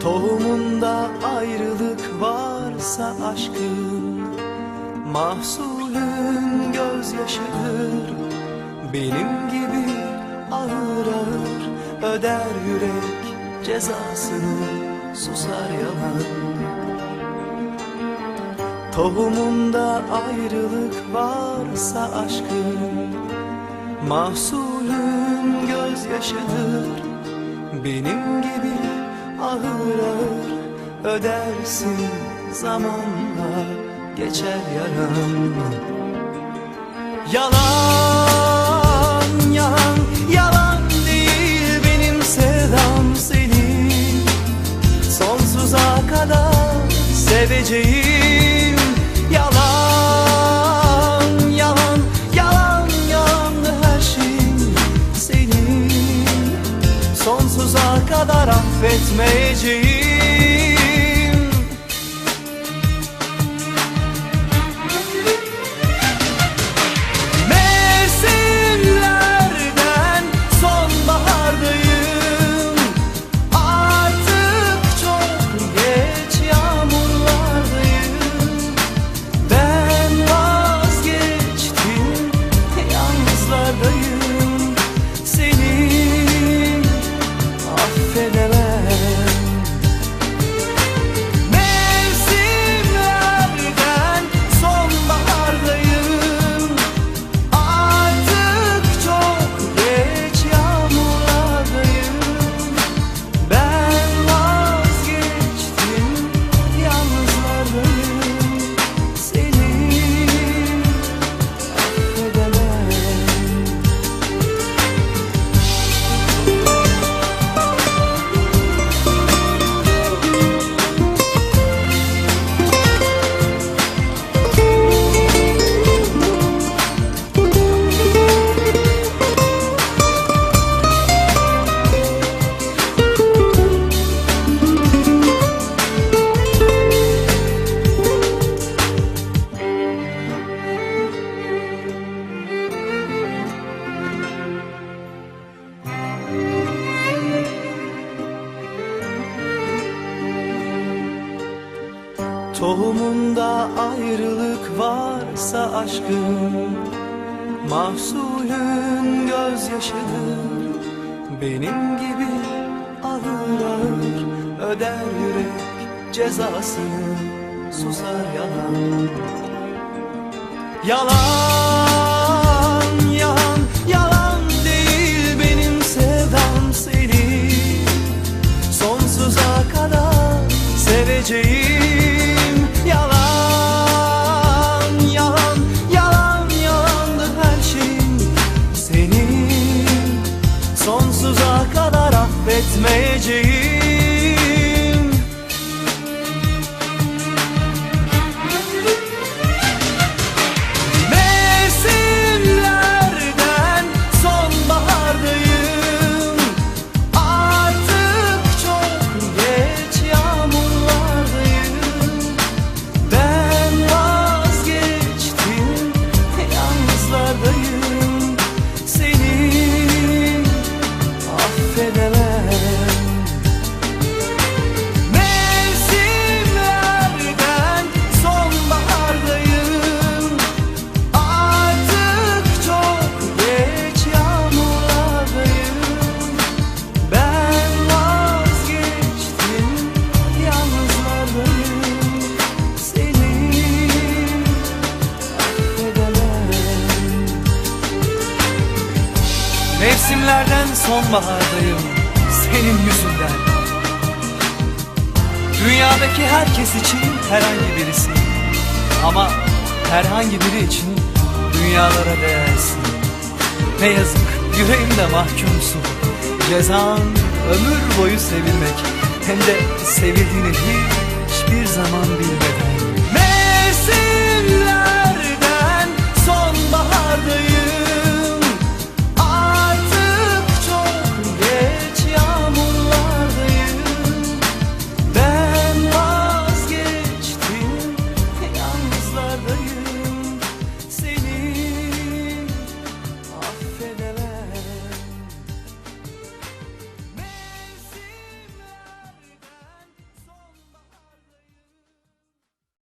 Tohumunda ayrılık varsa aşkın Mahsulün gözyaşıdır Benim gibi ağır ağır öder yürek cezasını susar yalan. Tohumunda ayrılık varsa aşkın Mahsulün gözyaşıdır Benim gibi ağır ağır ödersin zamanla geçer yaran Yalan, yalan, yalan değil benim sevdam seni Sonsuza kadar seveceğim. Yalan, yalan, yalan, yalan her şey senin. Sonsuza kadar affetmeyeceğim Tohumunda ayrılık varsa aşkın Mahsulün gözyaşıdır. Benim gibi ağır ağır öder yürek cezasını susar yalan. Yalan, yalan, yalan değil benim sevdam seni. Sonsuza kadar seveceğim sonsuza kadar affetmeyeceğim affedemem Mevsimlerden sonbahardayım senin yüzünden. Dünyadaki herkes için herhangi birisi Ama herhangi biri için dünyalara değersin. Ne yazık yüreğimde mahkumsun. Cezan ömür boyu sevilmek Hem de sevildiğini hiçbir zaman bilmeden